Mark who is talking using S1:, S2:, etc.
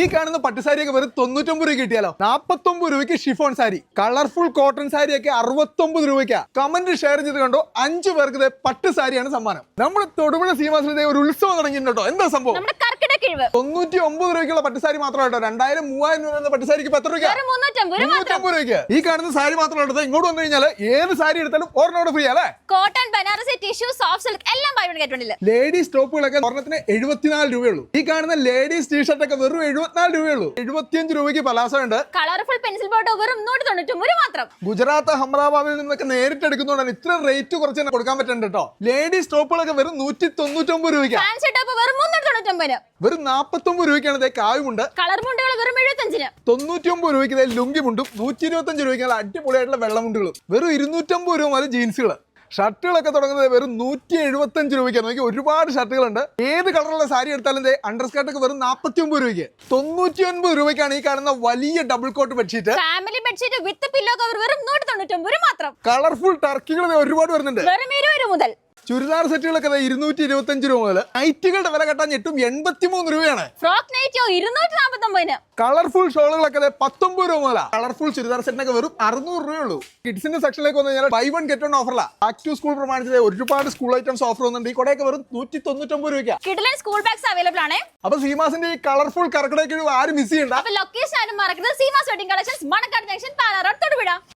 S1: ഈ കാണുന്ന പട്ടുസാരിയൊക്കെ വെറും തൊണ്ണൂറ്റൊമ്പത് രൂപ കിട്ടിയാലോ? നാപ്പത്തൊമ്പത് രൂപയ്ക്ക് ഷിഫോൺ സാരി. കളർഫുൾ കോട്ടൺ സാരിയൊക്കെ അറുപത്തൊമ്പത് രൂപയ്ക്കാ. കമന്റ് ഷെയർ ചെയ്ത് കണ്ടോ? അഞ്ചു പേർക്ക് പട്ട് സാരിയാണ് സമ്മാനം. നമ്മുടെ തൊടുപുഴ സീമാസിലെ ഒരു ഉത്സവം തുടങ്ങിയിട്ടുണ്ടോ എന്താ സംഭവം? തൊണ്ണൂറ്റി ഒമ്പത് രൂപയ്ക്കുള്ള പട്ടുസാരി മാത്രം കേട്ടോ. രണ്ടായിരം മൂവായിരം രൂപ പട്ടുസാരിക്ക് പത്ത് എത്ര രൂപ
S2: വെറും മുന്നൂറ്റമ്പത് രൂപ
S1: രൂപയ്ക്ക്. ഈ കാണുന്ന സാരി മാത്രം ഇങ്ങോട്ട് വന്നു കഴിഞ്ഞാൽ ഏത് സാരി എടുത്താലും ഓർണോട് ഫ്രീ അല്ലേ?
S2: Cotton Banarasi tissue soft silk എല്ലാം ബൈ വൺ ഗെറ്റ് വണ്ണിൽ
S1: ലേഡീസ് ടോപ്പുകളൊക്കെ ഒരെണ്ണത്തിന് എഴുപത്തിനാല് രൂപയുള്ളൂ. ഈ കാണുന്ന ലേഡീസ് ടീഷർട്ട് ഒക്കെ വെറും എഴുപത്തിനാല് രൂപയുള്ളൂ. എഴുപത്തിയഞ്ച് രൂപയ്ക്ക് പലാസോ ഉണ്ട്.
S2: കളർഫുൾ പെൻസിൽ ബോർഡ് വെറും നൂറ്റി തൊണ്ണൂറ്റൊമ്പത് രൂപ മാത്രം.
S1: ഗുജറാത്ത് അഹമ്മദാബാദിൽ നിന്നൊക്കെ നേരിട്ട് എടുക്കുന്നതുകൊണ്ടാണ് ഇത്ര റേറ്റ് കുറച്ച് കൊടുക്കാൻ പറ്റുന്നുണ്ട് കേട്ടോ ലേഡീസ് ടോപ്പുകളൊക്കെ വെറും നൂറ്റി തൊണ്ണൂറ്റൊമ്പത് രൂപയ്ക്ക്.
S2: വെറും
S1: നാപ്പത്തൊമ്പത് രൂപയ്ക്കാണ് കായുമുണ്ട്
S2: കളർ മുണ്ടുകൾ വെറും എഴുപത്തഞ്ചിന്
S1: തൊണ്ണൂറ്റി ഒമ്പത് രൂപയ്ക്ക് ലുങ്കി മുണ്ടും നൂറ്റി ഇരുപത്തഞ്ച് രൂപയ്ക്ക് അടിപൊളിയായിട്ടുള്ള വെള്ളമുണ്ടുകളും വെറും ഇരുന്നൂറ്റമ്പത് രൂപ മുതൽ ജീൻസുകൾ ഷർട്ടുകളൊക്കെ തുടങ്ങുന്നത് വെറും നൂറ്റി എഴുപത്തഞ്ച് രൂപയ്ക്കാണ്. നോക്കി ഒരുപാട് ഷർട്ടുകളുണ്ട്. ഏത് കളറുള്ള സാരി എടുത്താലും അണ്ടർ സ്കർട്ടൊക്കെ വെറും നാൽപ്പത്തി ഒമ്പത് രൂപയ്ക്ക്. തൊണ്ണൂറ്റി ഒൻപത് രൂപയ്ക്കാണ് ഈ കാണുന്ന വലിയ double cot bedsheet
S2: family bedsheet with pillow cover വെറും നൂറ്റി തൊണ്ണൂറ്റൊമ്പത് രൂപ മാത്രം.
S1: കളർഫുൾ ടർക്കികൾ ഒരുപാട് വരുന്നുണ്ട്.
S2: വെറും ഇരുപത് രൂപ മുതൽ.
S1: ചുരിദാർ സെറ്റുകളൊക്കെ ഇരുന്നൂറ്റി ഇരുന്നൂറ്റി ഇരുപത്തഞ്ച് രൂപ മുതൽ നൈറ്റുകളുടെ വില കെട്ടാൻ ഞെട്ടും എൺപത്തിമൂന്ന് രൂപയാണ്.
S2: ഫ്രോക്ക് നൈറ്റോ ഇരുന്നൂറ്റി നാൽപ്പത്തൊമ്പതിന്
S1: കളർഫുൾ ഷോളുകളൊക്കെ ദേ പത്തൊമ്പത് രൂപ മുതല. കളർഫുൾ ചുരിദാർ സെറ്റിനൊക്കെ വെറും അറുന്നൂറ് രൂപയുള്ളൂ. കിഡ്സിന്റെ സെക്ഷനിലേക്ക് വന്നു കഴിഞ്ഞാൽ ബൈ വൺ ഗെറ്റ് വൺ ഓഫറില്ല ബാക്ക് ടു സ്കൂൾ പ്രമാണിച്ചത് ഒരുപാട് സ്കൂൾ ഐറ്റംസ് ഓഫർ വന്നിട്ടുണ്ട്. ഈ കൊടയൊക്കെ വെറും നൂറ്റി തൊണ്ണൂറ്റൊമ്പത് രൂപയ്ക്കാ.
S2: കിഡലൻ സ്കൂൾ ബാഗ്സ് അവൈലബിൾ ആണ്.
S1: അപ്പൊ സീമാസിന്റെ ഈ കളർഫുൾ കറക്കടയ്ക്ക് ആരും മിസ് ചെയ്യണ്ട.
S2: അപ്പൊ ലൊക്കേഷൻ ആരും മറക്കരുത്. Seemas wedding collections Manakkad junction Pala road Thodupuzha.